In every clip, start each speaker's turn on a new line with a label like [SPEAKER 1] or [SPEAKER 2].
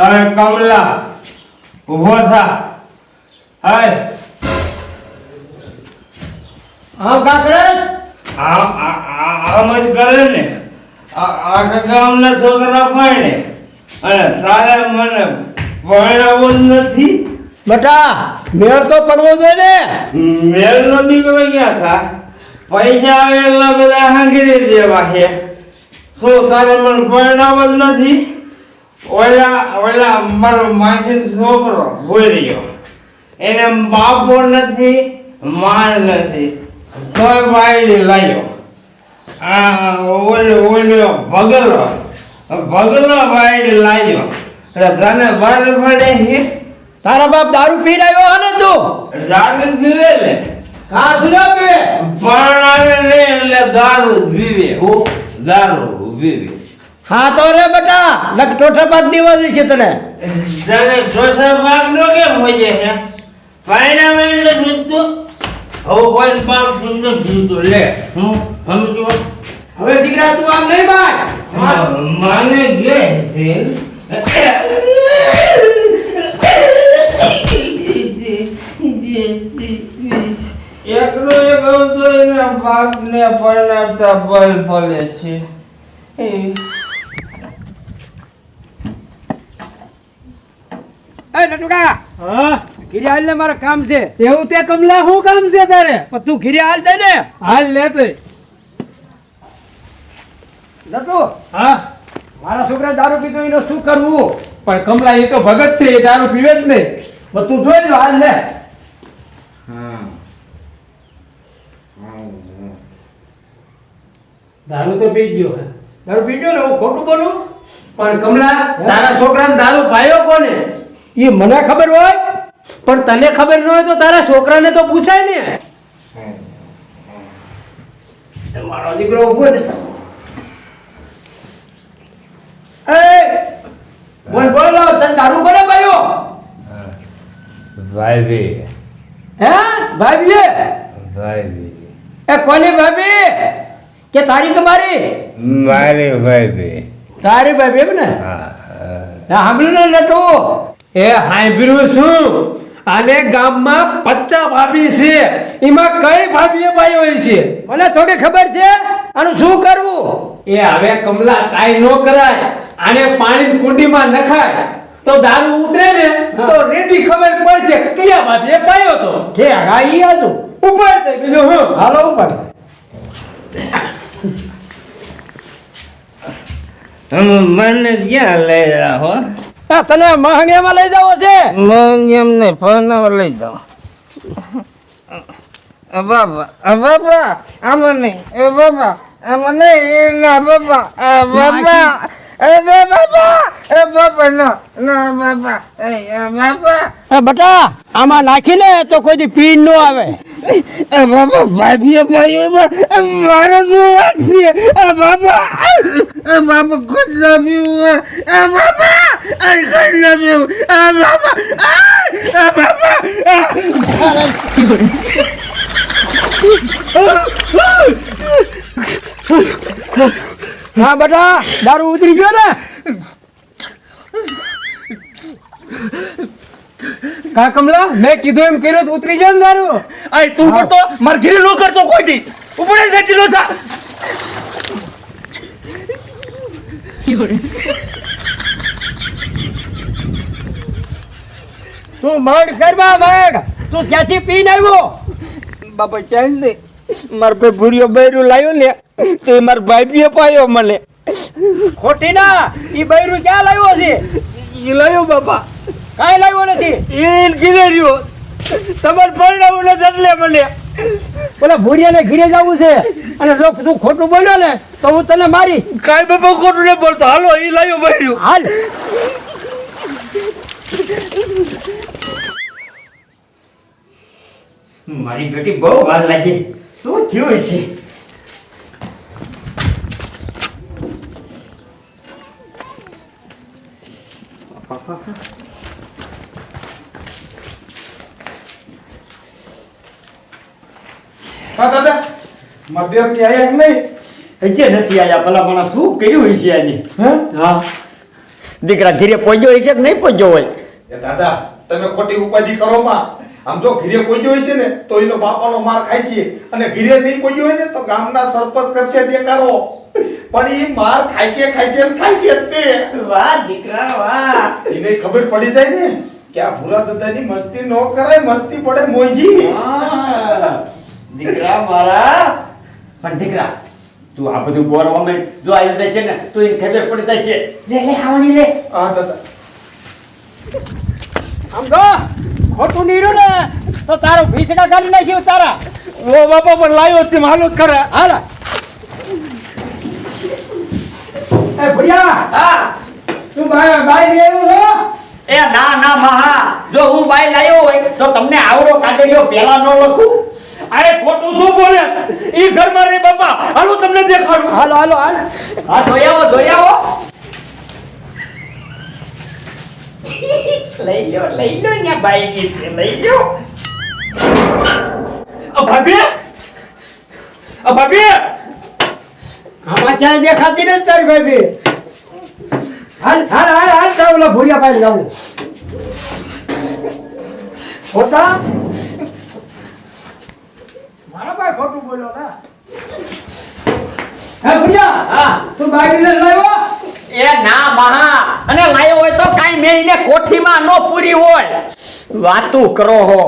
[SPEAKER 1] અરે કમલા ઊભો થા. હાય.
[SPEAKER 2] હા કાકરે.
[SPEAKER 1] આ- આ- આમ જ કરે ને. આ- આખા ગામના છોકરા પાણે અને તારે મને ભણાવો નથી.
[SPEAKER 2] બેટા મેળ તો પડવો જોઈએ ને.
[SPEAKER 1] મેળ નો દીકરો ક્યાં થા? પૈસા આવેલા બધા હાંગરી દેવા છે. શું તારે મને ભણાવો નથી? ઓલા ઓલા મારો માસીનો છોકરો ભૂલી ગયો એને બાપો નથી માર નથી. કોઈ બાયડી લાવ્યો આ ઓલો ઓલો ભગલો ભગલો બાયડી એટલે તને બર પડે છે
[SPEAKER 2] તારા બાપ દારૂ પી રહ્યો હે ને તું?
[SPEAKER 1] દારૂ પીવે ને?
[SPEAKER 2] કા સુના પીવે?
[SPEAKER 1] ને એટલે દારૂ પીવે. હું દારૂ પીવે.
[SPEAKER 2] હા તો રે બેટા લગ ટોઠા પાક દેવા દે છે તને
[SPEAKER 1] તને ચોથા ભાગ નો કેમ હોય છે? પરિણામે એટલે જીતો. હવે કોઈ બાપ સુંદર જીતો લે હું સમજો.
[SPEAKER 2] હવે દીકરા તું આમ નહીં બાય
[SPEAKER 1] માને ગે છે. એકનો એક હતો એના બાપને પરણાવતા બલ પડે છે.
[SPEAKER 2] એ નટુકા!
[SPEAKER 3] હા?
[SPEAKER 2] ઘીરે હાલ ને મારે કામ છે.
[SPEAKER 3] એવું તે કમલા શું કામ છે તારે?
[SPEAKER 2] પણ તું ઘીરે હાલ દે ને?
[SPEAKER 3] હાલ લેતો
[SPEAKER 2] નટુ
[SPEAKER 3] હા?
[SPEAKER 2] મારા છોકરા દારૂ પીતો એનો શું કરવું?
[SPEAKER 3] પણ કમલા એ તો ભગત છે એ દારૂ પીવે જ નહીં.
[SPEAKER 2] પણ તું જોઈ લો. હાલ ને
[SPEAKER 3] દારૂ તો પી ગયો હે.
[SPEAKER 2] દારૂ પીજો ને હું ખોટું બોલું?
[SPEAKER 3] પણ કમલા તારા છોકરાને દારૂ પાયો કોને?
[SPEAKER 2] એ મને ખબર હોય?
[SPEAKER 3] પણ તને ખબર ન હોય તો તારા છોકરાને તો પૂછાય ને.
[SPEAKER 2] મારો દીકરો ઊભો ને એ બોલ બોલ તને દારૂ કોને પાયો?
[SPEAKER 1] ભાઈ
[SPEAKER 2] હે? ભાભી
[SPEAKER 1] ભાઈ
[SPEAKER 2] એ કોની ભાભી? કે તારી કે મારી?
[SPEAKER 1] મારી ભાઈ
[SPEAKER 2] તારી ભાભી એમ ને?
[SPEAKER 1] હા
[SPEAKER 2] હા, સાંભળ્યું ને નટુ?
[SPEAKER 3] એ હાંભળ્યું શું આને ગામમાં પચ્ચા ભાભી છે. એમાં કઈ ભાભી ભાઈ હોય છે?
[SPEAKER 2] મને થોડી ખબર છે આનું શું કરવું?
[SPEAKER 3] એ હવે કમલા કાઈ નો કરાય. આને પાણી કુંડીમાં નખાય. તો દારૂ ઉતરે ને તો રેતી ખબર પડશે કયા ભાભીએ પાયો તો
[SPEAKER 2] કે હા ઈ હતું
[SPEAKER 3] ઉપર દે બીજું હું.
[SPEAKER 2] હાલો ઉપર
[SPEAKER 1] મને ક્યાં લઈ રહ્યા
[SPEAKER 2] હા. તને મહાંગેમાં લઈ જાવો છે?
[SPEAKER 1] મને ને ફોનમાં લઈ જાઓ. બાબા બાબા આમાં નહીં. એ બાબા આમાં નહીં ના બાબા આ બાબા એ બાબા એ બાબા ના ના બાબા એ બાબા.
[SPEAKER 2] બટા આમાં નાખીને તો કોઈ પીન પી ન આવે. હા, બટા, દારૂ ઉતરી ગયો ને?
[SPEAKER 3] કા કમલા મેં કીધું એમ કર્યું ઉતરી જાય દારૂ?
[SPEAKER 4] આય તું કરતો માર ઘરે નો કરતો કોઈ દી ઉપર જ વેચી લો થા.
[SPEAKER 2] તું મગ કરવા મગ તું ક્યાંથી પીને આવ્યો?
[SPEAKER 1] બાપા ક્યાં મારા ભાઈ ભૂરિયો બૈરું લાવ્યો ને તો એ ભાઈ બી પાયો મને.
[SPEAKER 2] ખોટી ના. એ બૈરું ક્યાં લાવ્યો છે?
[SPEAKER 1] એ લાવ્યો બાપા.
[SPEAKER 2] કાંઈ લાવ્યો નથી?
[SPEAKER 1] એ કીધે રહ્યો તમારે પરણાવું ને એટલે મને.
[SPEAKER 2] પેલા ભૂડિયાને ઘીરે જવું છે અને જો તું ખોટું બોલ્યો ને તો હું તને મારી.
[SPEAKER 4] કાઈ બાપા ખોટું નહીં બોલતો. હાલો એ લાયો ભાઈ
[SPEAKER 2] હાલ.
[SPEAKER 1] મારી બેટી બહુ વાર લાગી. શું થયું છે?
[SPEAKER 4] હા દાદા. મધ્યમથી આયા કે નહીં?
[SPEAKER 1] હજી નથી આયા ભલા મને શું કર્યું હશે આને
[SPEAKER 4] હા?
[SPEAKER 5] દીકરા ઘીરે પહોંચ્યો હશે કે નહીં પહોંચ્યો હોય?
[SPEAKER 6] એ દાદા તમે ખોટી ઉપાધિ કરો માં. આમ જો ઘીરે પહોંચ્યો હોય છે ને તો એનો બાપાનો માર ખાય છે. અને ઘીરે નહીં પહોંચ્યો હોય ને તો ગામના સરપંચ કરશે દેકારો પણ એ માર ખાય છે ખાય છે ને ખાય છે તે.
[SPEAKER 5] વાહ દીકરા વાહ.
[SPEAKER 6] એને ખબર પડી જાય ને કે આ ભૂરા દાદાની મસ્તી ન કરાય મસ્તી પડે મોંઘી.
[SPEAKER 5] દીકરા મારા? પણ દીકરા તું આ બધું બોરવા માંડ. જો આવી જાય છે ને તો એને ખબર પડી જશે લે લે હાવણી લે.
[SPEAKER 6] હા દાદા
[SPEAKER 2] આમ તો ખોટું નીરું ને તો તારો ભીસડા કાઢી નાખ્યો તારા
[SPEAKER 4] ઓ બાપા પણ લાવ્યો તે હાલો કરે
[SPEAKER 2] હાલ. એ ભડિયા
[SPEAKER 5] હા.
[SPEAKER 2] તું બાય બાય લેવું છો?
[SPEAKER 5] એ ના ના મહા. જો હું બાઈ લાવ્યો હોય તો તમને આવડો કાગળિયો પેલા ન લખું.
[SPEAKER 4] અરે ખોટું શું બોલે ઈ ઘરમાં રે બાપા. હાલો તમને દેખાડું.
[SPEAKER 2] હાલો હાલો હાલ.
[SPEAKER 5] હા જોઈ આવો જોઈ આવો. લઈ લ્યો લઈ લ્યો ને બાઈ ગઈ છે લઈ લ્યો.
[SPEAKER 4] અ ભાભી? અ ભાભી?
[SPEAKER 2] આમાં ક્યાંય દેખાતી નથી તારી ભાભી. હાલ હાલ હાલ હાલ તો ઓલા ભુરિયા પાસે જાઉં. ખોટા ભાઈ ખોટું બોલ્યો ને. હે ભુરિયા
[SPEAKER 5] હા.
[SPEAKER 2] તું લાવ્યો?
[SPEAKER 5] એ ના મહા અને લાયો હોય તો કાઈ મેં એને કોઠીમાં નો પૂરી હોય. વાતું કરો હો.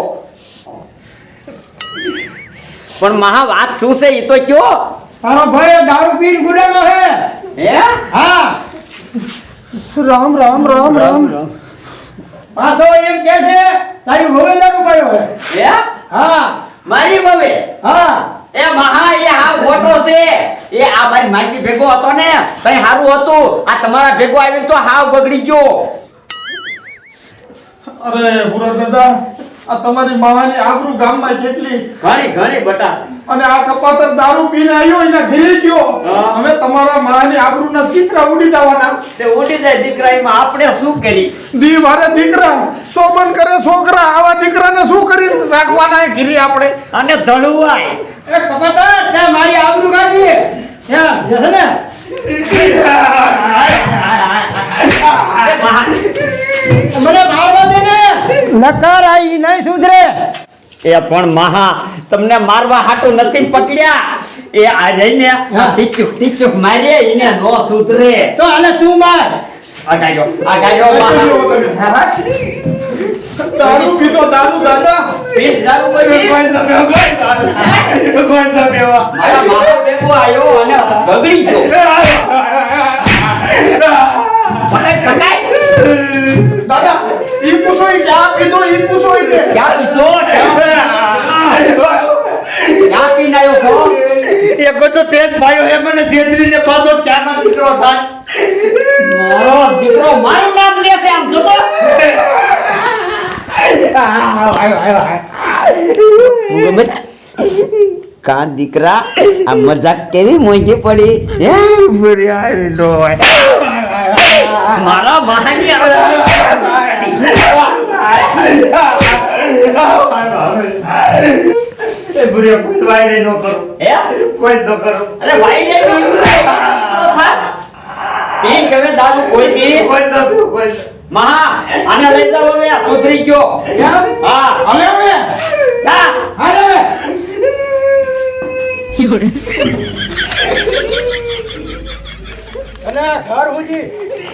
[SPEAKER 5] પણ મહા વાત શું છે? એ તો કયો.
[SPEAKER 2] તારો ભાઈ દારૂ પીને ગુનેલો હે.
[SPEAKER 5] હે?
[SPEAKER 2] હા.
[SPEAKER 6] રામ રામ રામ રામ.
[SPEAKER 2] પાછો એમ કે છે તારી ભોગે દારૂ પાડ્યો હે.
[SPEAKER 5] હે?
[SPEAKER 2] હા.
[SPEAKER 5] મારી બવે
[SPEAKER 2] હા.
[SPEAKER 5] એ મહા એ આ ખોટો છે. એ આ મારી માસી ભેગો હતો ને ભાઈ હારું હતું. આ તમારા ભેગો આવીને તો હાવ બગડી ગયો.
[SPEAKER 6] અરે ભૂરા દાદા આ તમારી માવાની આબરૂ ગામમાં કેટલી?
[SPEAKER 5] ઘણી ઘણી બટા.
[SPEAKER 6] અને આ કપાતર દારૂ પીને આવ્યો એના ઘરે ગયો. હવે તમારા માની આબરૂના ચિત્રા ઉડી જવાના.
[SPEAKER 5] તે ઉડી જાય દીકરા એમાં આપણે શું કરી?
[SPEAKER 6] દી વારે દીકરા શોભન કરે છોકરા આવા દીકરાને શું કરી રાખવાના એ આપણે?
[SPEAKER 5] અને ધણુવાય
[SPEAKER 2] એ કપાતર તે મારી આબરૂ કાઢી ત્યાં જશે ને? મને મારવા દે ને. નકર આઈ નહીં સુધરે.
[SPEAKER 5] એ પણ મહા. તમને મારવા હાટું નથી પકડ્યા. એ આ રહીને ટીચુક ટીચુક મારે એને નો સુધરે.
[SPEAKER 2] તો આને તું માર.
[SPEAKER 5] આગાયો આગાયો મહા.
[SPEAKER 6] દારૂ પીતો દારૂ દાદા.
[SPEAKER 5] પીસ દારૂ કોઈ મારા મારો ભેગો આવ્યો અને બગડી ગયો. મને કકાય
[SPEAKER 6] દાદા ઈ પૂછો ઈ ક્યાં પીધો ઈ પૂછો ઈ ને
[SPEAKER 5] ક્યાં પીધો ક્યાં પીને આવ્યો છો
[SPEAKER 4] એક તો તેજ ભાઈઓ એ મને છેતરીને પાછો ચાનો દીકરો થાય
[SPEAKER 5] મારો દીકરો મારું નામ લેશે આમ જોતો કા દીકરા, આ મજાક કેવી મોંઘી પડી? હે? મારા
[SPEAKER 4] એ બુરે કોઈ વાયરે ન કરું.
[SPEAKER 5] હે?
[SPEAKER 4] કોઈ ન કરું.
[SPEAKER 5] અરે ભાઈ ને દીકરો પીશ હવે દારૂ કોઈ દી
[SPEAKER 4] કોઈ ન કોઈ
[SPEAKER 5] મહા આને લઈ જાવ હવે સુધરી ગયો. હા
[SPEAKER 6] હવે હવે.
[SPEAKER 5] જા.
[SPEAKER 2] હાલે. અને ઘર